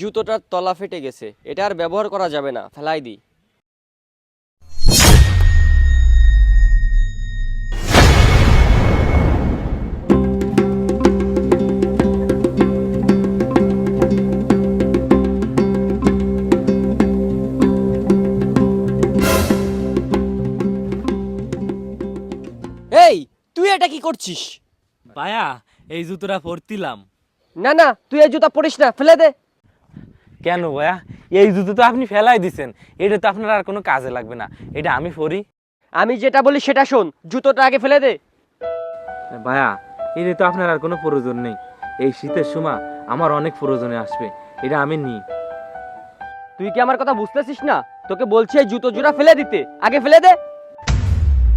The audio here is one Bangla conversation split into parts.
জুতোটার তলা ফেটে গেছে। এটা আর ব্যবহার করা যাবে না। ফেলাই দিই। এই তুই এটা কি করছিস? ভাইয়া এই জুতোটা পরতিলাম। না না তুই এই জুতা পরিস না। ফেলে দে। কেন ভাইয়া? এই জুতো তো আপনি ফেলাই দিছেন। এটা তো আপনার আর কোনো কাজে লাগবে না। এটা আমি পরি। আমি যেটা বলি সেটা শোন জুতোটা আগে ফেলে দে। ভাইয়া এটা তো আপনার আর কোনো প্রয়োজন নেই। এই শীতের সময় আমার অনেক প্রয়োজনে আসবে। এটা আমি নিই। তুই কি আমার কথা বুঝতেছিস না? তোকে বলছি এই জুতো জোড়া ফেলে দিতে। আগে ফেলে দে।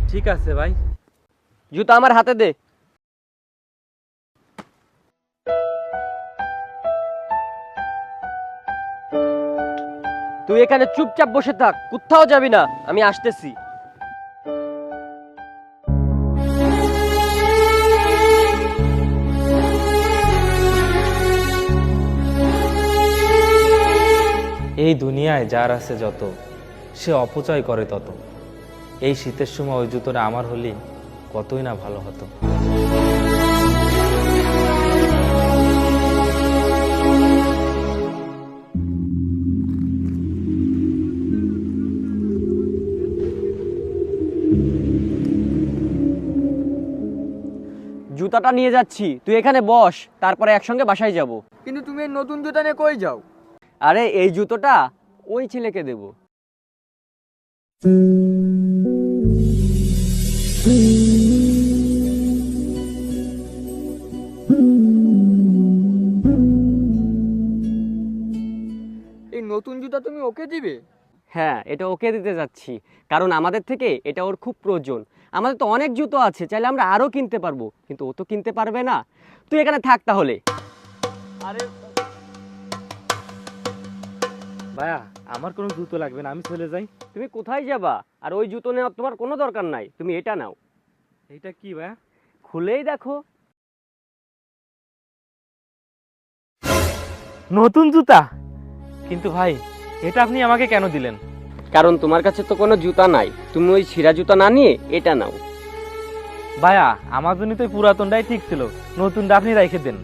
ঠিক আছে ভাই। জুতো আমার হাতে দে। তুই এখানে চুপচাপ বসে থাক, কোথাও যাবি না। আমি আসতেছি। এই দুনিয়ায় যার আছে যত, সে অপচয় করে তত। এই শীতের সময় ওই জুতোটা আমার হলে কতই না ভালো হতো। জুতাটা নিয়ে যাচ্ছি তুই এখানে বস তারপরে একসঙ্গে বাসায় যাব। কিন্তু তুমি এই নতুন জুতা নিয়ে কই যাও? আরে এই জুতোটা ওই ছেলেকে দেব। এই নতুন জুতা তুমি ওকে দিবে? হ্যাঁ এটা ওকে দিতে যাচ্ছি। কারণ আমাদের থেকে এটা ওর খুব প্রয়োজন। আমাদের তো অনেক জুতো আছে চাইলে আমরা আরও কিনতে পারব। কিন্তু ও তো কিনতে পারবে না। তুই এখানে থাক তাহলে। আরে ভাইয়া আমার কোনো জুতো লাগবে না আমি চলে যাই। তুমি কোথায় যাবা? আর ওই জুতো নেওয়ার তোমার কোনো দরকার নাই। তুমি এটা নাও। এইটা কি ভাইয়া? খুলেই দেখো। নতুন জুতা? কিন্তু ভাই এটা আপনি আমাকে কেন দিলেন? কারণ তোমার কাছে তো কোনো জুতা নাই। তুমি ওই ছিঁড়া জুতা না নিয়ে এটা নাও। ভাইয়া আমার জন্য তো পুরাতনটাই ঠিক ছিল। নতুনটা আপনি রেখে দেন।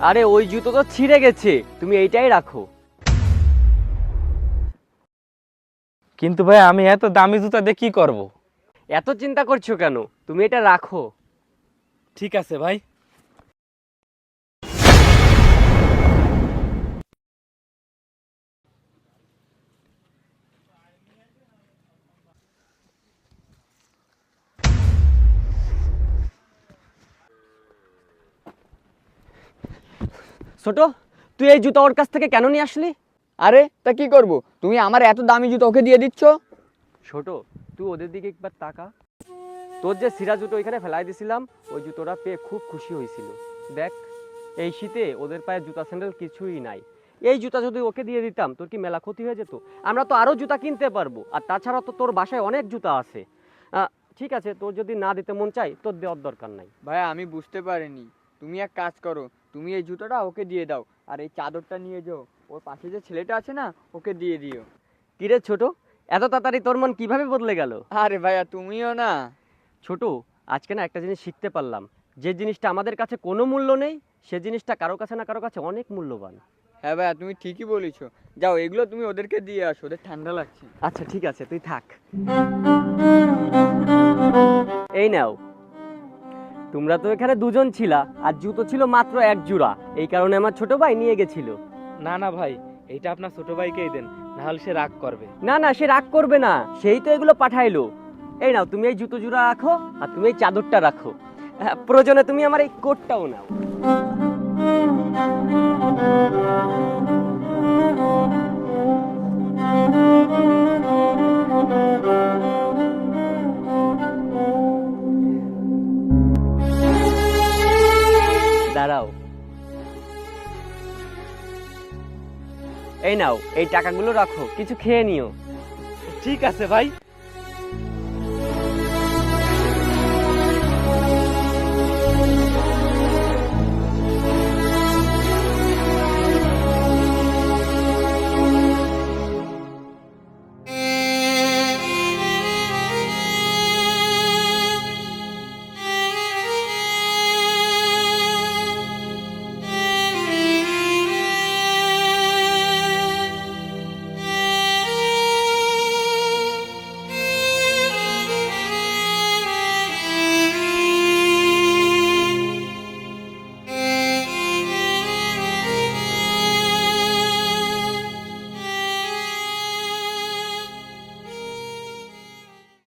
আরে ওই জুতো তো ছিঁড়ে গেছে। তুমি এইটাই রাখো। কিন্তু ভাই আমি এত দামি জুতা দিয়ে কি করব? এত চিন্তা করছ কেন? তুমি এটা রাখো। ঠিক আছে ভাই। ছোট তুই এই জুতো ওর কাছ থেকে কেন নিয়ে আসলি? আরে তা কি করব? তুমি আমার এত দামি জুতো ওকে দিয়ে দিচ্ছ? ছোট তুই ওদের দিকে একবার তাকা। তোর যে সিরা জুতো ওইখানে ফেলাই দিছিলাম ওই জুতোটা পেয়ে খুব খুশি হয়েছিল। দেখ এই শীতে ওদের পায়ে জুতা স্যান্ডেল কিছুই নাই। এই জুতা যদি ওকে দিয়ে দিতাম তোর কি মেলা ক্ষতি হয়ে যেত? আমরা তো আরও জুতা কিনতে পারব আর তাছাড়া তো তোর বাসায় অনেক জুতা আছে। ঠিক আছে তোর যদি না দিতে মন চাই তোর দেওয়ার দরকার নাই। ভাইয়া আমি বুঝতে পারিনি। তুমি এক কাজ করো তুমি এই জুতোটা ওকে দিয়ে দাও আর এই চাদরটা নিয়ে যাও। ওর পাশে যে ছেলেটা আছে না ওকে দিয়ে দিও। কিরে ছোট? এত তাড়াতাড়ি তোর মন কীভাবে বদলে গেল? আরে ভাইয়া তুমিও না। ছোট আজকে না একটা জিনিস শিখতে পারলাম। যে জিনিসটা আমাদের কাছে কোনো মূল্য নেই সে জিনিসটা কারও কাছে না কারও কাছে অনেক মূল্যবান। হ্যাঁ ভাইয়া তুমি ঠিকই বলেছ। যাও এগুলো তুমি ওদেরকে দিয়ে আসো ওদের ঠান্ডা লাগছে। আচ্ছা ঠিক আছে তুই থাক। এই নাও তোমরা তো এখানে দুজন ছিলা আর জুতো ছিল মাত্র এক জোড়া। এই কারণে আমার ছোট ভাই নিয়ে গেছিল। না না ভাই এইটা আপনার ছোট ভাইকেই দেন নাহলে সে রাগ করবে। না না সে রাগ করবে না। সেই তো এগুলো পাঠাইলো। এই নাও তুমি এই জুতো জোড়া রাখো আর তুমি এই চাদরটা রাখো। প্রয়োজনে তুমি আমার এই কোটটাও নাও। দাঁড়াও এই নাও এই টাকাগুলো রাখো কিছু খেয়ে নিও। ঠিক আছে ভাই।